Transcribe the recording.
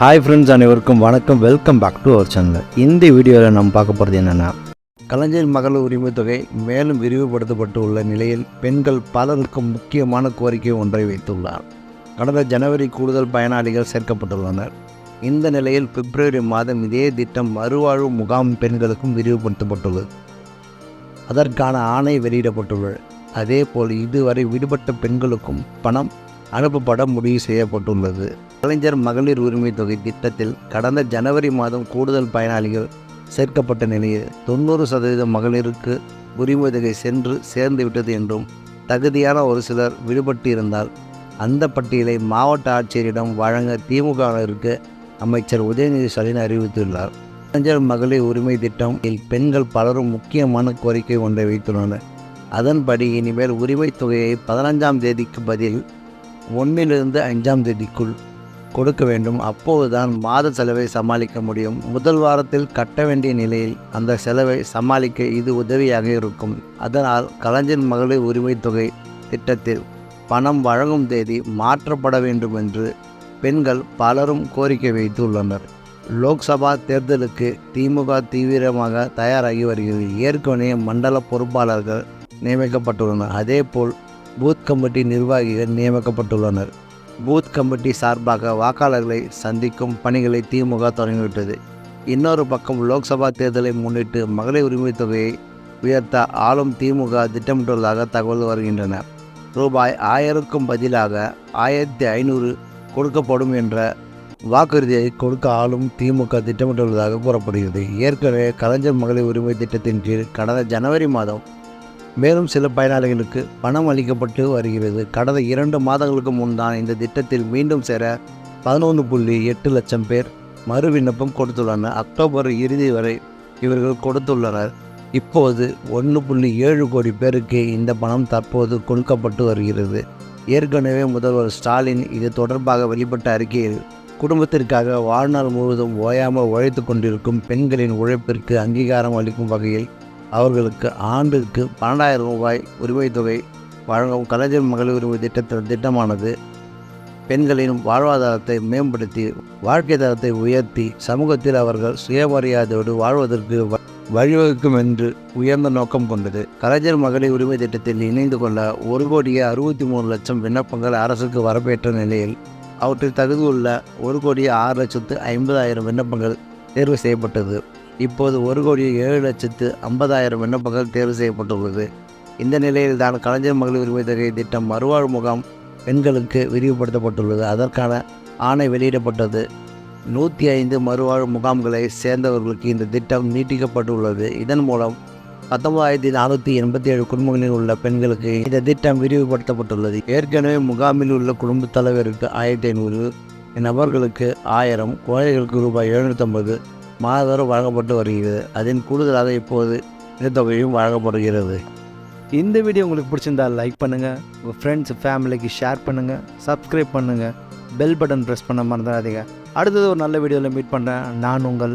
Hi friends அனைவருக்கும் வணக்கம். Welcome back to our channel இந்த வீடியோவில் நம்ம பார்க்க போகிறது என்னென்னா கலைஞர் மகளிர் உரிமைத் தொகை மேலும் விரிவுபடுத்தப்பட்டு உள்ள நிலையில் பெண்கள் பலருக்கும் முக்கியமான கோரிக்கை ஒன்றை வைத்துள்ளார். கடந்த ஜனவரி கூடுதல் பயனாளிகள் சேர்க்கப்பட்டுள்ளனர். இந்த நிலையில் பிப்ரவரி மாதம் இதே திட்டம் மறுவாழ்வு முகாம் பெண்களுக்கும் விரிவுபடுத்தப்பட்டுள்ளது. அதற்கான ஆணை வெளியிடப்பட்டுள்ளது. அதேபோல் இதுவரை விடுபட்ட பெண்களுக்கும் பணம் அனுப்பப்பட முடிவு செய்யப்பட்டுள்ளது. கலைஞர் மகளிர் உரிமை தொகை திட்டத்தில் கடந்த ஜனவரி மாதம் கூடுதல் பயனாளிகள் சேர்க்கப்பட்ட நிலையில் தொண்ணூறு சதவீத மகளிருக்கு உரிமை தொகை சென்று சேர்ந்துவிட்டது என்றும் தகுதியான ஒரு சிலர் விடுபட்டு இருந்தால் அந்த பட்டியலை மாவட்ட ஆட்சியரிடம் வழங்க திமுகவினருக்கு அமைச்சர் உதயநிதி ஸ்டாலின் அறிவித்துள்ளார். கலைஞர் மகளிர் உரிமை திட்டம் இல் பெண்கள் பலரும் முக்கியமான கோரிக்கை ஒன்றை வைத்துள்ளனர். அதன்படி இனிமேல் உரிமைத் தொகையை பதினஞ்சாம் தேதிக்கு பதில் ஒன்றிலிருந்து அஞ்சாம் தேதிக்குள் கொடுக்க வேண்டும். அப்போதுதான் மாத செலவை சமாளிக்க முடியும். முதல் வாரத்தில் கட்ட வேண்டிய நிலையில் அந்த செலவை சமாளிக்க இது உதவியாக இருக்கும். அதனால் கலைஞர் மகளிர் உரிமைத் தொகை திட்டத்தில் பணம் வழங்கும் தேதி மாற்றப்பட வேண்டும் என்று பெண்கள் பலரும் கோரிக்கை வைத்துள்ளனர். லோக்சபா தேர்தலுக்கு திமுக தீவிரமாக தயாராகி வருகிறது ஏற்கனவே மண்டல பொறுப்பாளர்கள் நியமிக்கப்பட்டுள்ளனர். அதேபோல் பூத் கமிட்டி நிர்வாகிகள் நியமிக்கப்பட்டுள்ளனர். பூத் கமிட்டி சார்பாக வாக்காளர்களை சந்திக்கும் பணிகளை திமுக தொடங்கிவிட்டது. இன்னொரு பக்கம் லோக்சபா தேர்தலை முன்னிட்டு மகளிர் உரிமை தொகையை உயர்த்த ஆளும் திமுக திட்டமிட்டுள்ளதாக தகவல் வருகின்றன. ரூபாய் ஆயிரக்கும் பதிலாக ஆயிரத்தி ஐநூறு கொடுக்கப்படும் என்ற வாக்குறுதியை கொடுக்க ஆளும் திமுக திட்டமிட்டுள்ளதாக கூறப்படுகிறது. ஏற்கனவே கலைஞர் மகளிர் உரிமை திட்டத்தின் கீழ் கடந்த ஜனவரி மாதம் மேலும் சில பயனாளிகளுக்கு பணம் அளிக்கப்பட்டு வருகிறது. கடந்த இரண்டு மாதங்களுக்கு முன்தான் இந்த திட்டத்தில் மீண்டும் சேர பதினொன்று புள்ளி எட்டு லட்சம் பேர் மறு விண்ணப்பம் கொடுத்துள்ளனர். அக்டோபர் இறுதி வரை இவர்கள் கொடுத்துள்ளனர். இப்போது ஒன்று புள்ளி ஏழு கோடி பேருக்கு இந்த பணம் தற்போது கொடுக்கப்பட்டு வருகிறது. ஏற்கனவே முதல்வர் ஸ்டாலின் இது தொடர்பாக வெளிப்பட்ட அறிக்கையில் குடும்பத்திற்காக வாழ்நாள் முழுவதும் ஓயாமல் உழைத்து கொண்டிருக்கும் பெண்களின் உழைப்பிற்கு அங்கீகாரம் அளிக்கும் வகையில் அவர்களுக்கு ஆண்டுக்கு பன்னெண்டாயிரம் ரூபாய் உரிமைத் தொகை வழங்கும் கலைஞர் மகளிர் உரிமை திட்டத்தின் திட்டமானது பெண்களின் வாழ்வாதாரத்தை மேம்படுத்தி வாழ்க்கை தரத்தை உயர்த்தி சமூகத்தில் அவர்கள் சுயமரியாதையோடு வாழ்வதற்கு வ- வழிவகுக்கும் என்று உயர்ந்த நோக்கம் கொண்டது. கலைஞர் மகளிர் உரிமை திட்டத்தில் இணைந்து கொள்ள ஒரு கோடியே அறுபத்தி மூணு லட்சம் விண்ணப்பங்கள் அரசுக்கு வரப்பேற்ற நிலையில் அவற்றில் தகுதியுள்ள ஒரு கோடியே ஆறு லட்சத்து ஐம்பதாயிரம் விண்ணப்பங்கள் தேர்வு செய்யப்பட்டது. இப்போது ஒரு கோடி ஏழு லட்சத்து ஐம்பதாயிரம் விண்ணப்பங்கள் தேர்வு செய்யப்பட்டுள்ளது. இந்த நிலையில் தான் கலைஞர் மகளிர் உரிமை தொகை திட்டம் மறுவாழ் முகாம் பெண்களுக்கு விரிவுபடுத்தப்பட்டுள்ளது. அதற்கான ஆணை வெளியிடப்பட்டது. நூற்றி ஐந்து மறுவாழ் முகாம்களை சேர்ந்தவர்களுக்கு இந்த திட்டம் நீட்டிக்கப்பட்டுள்ளது. இதன் மூலம் பத்தொன்பதாயிரத்தி நானூற்றி எண்பத்தி ஏழு குடும்பங்களில் உள்ள பெண்களுக்கு இந்த திட்டம் விரிவுபடுத்தப்பட்டுள்ளது. ஏற்கனவே முகாமில் உள்ள குடும்பத் தலைவருக்கு ஆயிரத்தி ஐநூறு நபர்களுக்கு ஆயிரம் குழந்தைகளுக்கு ரூபாய் எழுநூற்றம்பது மாதந்தோறும் வழங்கப்பட்டு வருகிறது. அதன் கூடுதலாக இப்போது இந்த தொகையும் வழங்கப்படுகிறது. இந்த வீடியோ உங்களுக்கு பிடிச்சிருந்தா லைக் பண்ணுங்கள் உங்கள் ஃப்ரெண்ட்ஸ் ஃபேமிலிக்கு ஷேர் பண்ணுங்கள் சப்ஸ்கிரைப் பண்ணுங்கள் பெல் பட்டன் ப்ரெஸ் பண்ண மறந்துடாதீங்க. அடுத்தது ஒரு நல்ல வீடியோவில் மீட் பண்ணுறேன் நான் உங்கள்